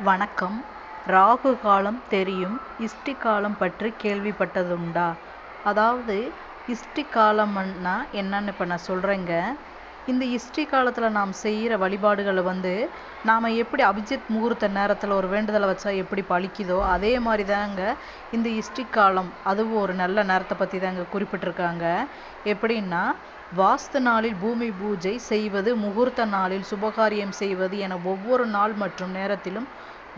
வணக்கம். ராகு காலம் தெரியும். இஷ்டி காலம் பற்றி கேள்விப்பட்டதுண்டா? அதாவது இஷ்டி காலம்னா என்னன்னு இப்போ நான் சொல்கிறேங்க இந்த ஹிஸ்ட்ரி காலத்தில் நாம் செய்கிற வழிபாடுகளை வந்து நாம் எப்படி அபிஜித் முகூர்த்த நேரத்தில் ஒரு வேண்டுதலை வச்சா எப்படி பழிக்குதோ அதே மாதிரி தாங்க இந்த இஷ்டி காலம். அதுவும் ஒரு நல்ல நேரத்தை பற்றி தாங்க குறிப்பிட்டிருக்காங்க. எப்படின்னா வாஸ்து நாளில் பூமி பூஜை செய்வது முகூர்த்த நாளில் சுபகாரியம் செய்வது என ஒவ்வொரு நாள் மற்றும் நேரத்திலும்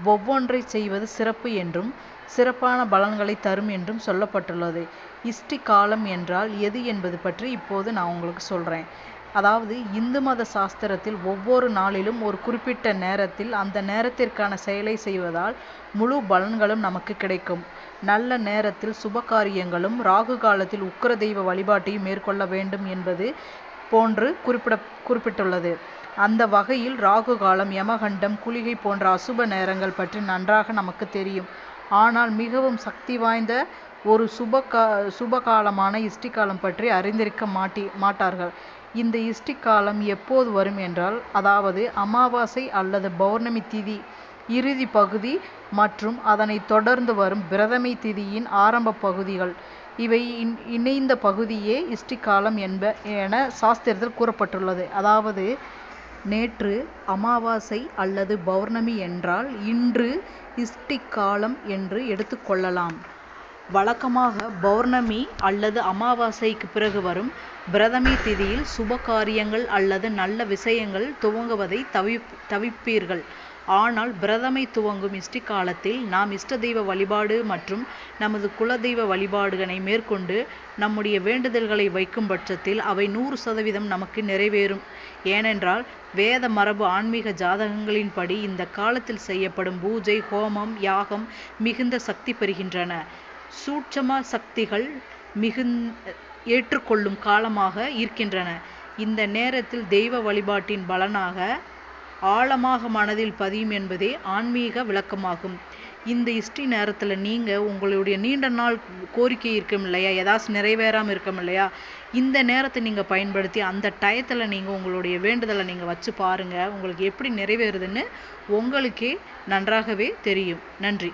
ஒவ்வொன்றை செய்வது சிறப்பு என்றும் சிறப்பான பலன்களை தரும் என்றும் சொல்லப்பட்டுள்ளது. இஷ்டி காலம் என்றால் எது என்பது பற்றி இப்போது நான் உங்களுக்கு சொல்கிறேன் அதாவது இந்து மத சாஸ்திரத்தில் ஒவ்வொரு நாளிலும் ஒரு குறிப்பிட்ட நேரத்தில் அந்த நேரத்திற்கான செயலை செய்வதால் முழு பலன்களும் நமக்கு கிடைக்கும். நல்ல நேரத்தில் சுப காரியங்களும் ராகு காலத்தில் உக்கிர தெய்வ வழிபாட்டையும் மேற்கொள்ள வேண்டும் என்பது போன்று குறிப்பிட குறிப்பிட்டுள்ளது. அந்த வகையில் ராகு காலம் யமகண்டம் குளிகை போன்ற அசுப நேரங்கள் பற்றி நன்றாக நமக்கு தெரியும். ஆனால் மிகவும் சக்தி வாய்ந்த ஒரு சுப கா சுப காலமான பற்றி அறிந்திருக்க மாட்டி மாட்டார்கள். இந்த இஷ்டிகாலம் எப்போது வரும் என்றால் அதாவது அமாவாசை அல்லது பௌர்ணமி திதி இறுதி பகுதி மற்றும் அதனை தொடர்ந்து வரும் பிரதமை திதியின் ஆரம்ப பகுதிகள். இவை இணைந்த பகுதியே இஷ்டிகாலம் என்ப என சாஸ்திரத்தில் கூறப்பட்டுள்ளது. அதாவது நேற்று அமாவாசை அல்லது பௌர்ணமி என்றால் இன்று இஷ்டிகாலம் என்று எடுத்துக்கொள்ளலாம் வழக்கமாக பௌர்ணமி அல்லது அமாவாசைக்கு பிறகு வரும் பிரதமி திதியில் சுப காரியங்கள் அல்லது நல்ல விஷயங்கள் துவங்குவதை தவி தவிப்பீர்கள். ஆனால் பிரதமை துவங்கும் இஷ்டி காலத்தில் நாம் இஷ்ட தெய்வ வழிபாடு மற்றும் நமது குலதெய்வ வழிபாடுகளை மேற்கொண்டு நம்முடைய வேண்டுதல்களை வைக்கும் பட்சத்தில் அவை நூறு சதவீதம் நமக்கு நிறைவேறும். ஏனென்றால் வேத மரபு ஆன்மீக ஜாதகங்களின்படி இந்த காலத்தில் செய்யப்படும் பூஜை ஹோமம் யாகம் மிகுந்த சக்தி பெறுகின்றன. சூட்சம சக்திகள் மிகுந் ஏற்றுக்கொள்ளும் காலமாக இருக்கின்றன. இந்த நேரத்தில் தெய்வ வழிபாட்டின் பலனாக ஆழமாக மனதில் பதியும் என்பதே ஆன்மீக விளக்கமாகும். இந்த இஷ்டி நேரத்தில் நீங்கள் உங்களுடைய நீண்ட நாள் கோரிக்கை இருக்கும் இல்லையா? ஏதாச்சும் நிறைவேறாமல் இருக்கும் இல்லையா? இந்த நேரத்தை நீங்கள் பயன்படுத்தி அந்த டயத்தில் நீங்கள் உங்களுடைய வேண்டுதலை நீங்கள் வச்சு பாருங்கள் உங்களுக்கு எப்படி நிறைவேறுதுன்னு உங்களுக்கே நன்றாகவே தெரியும். நன்றி.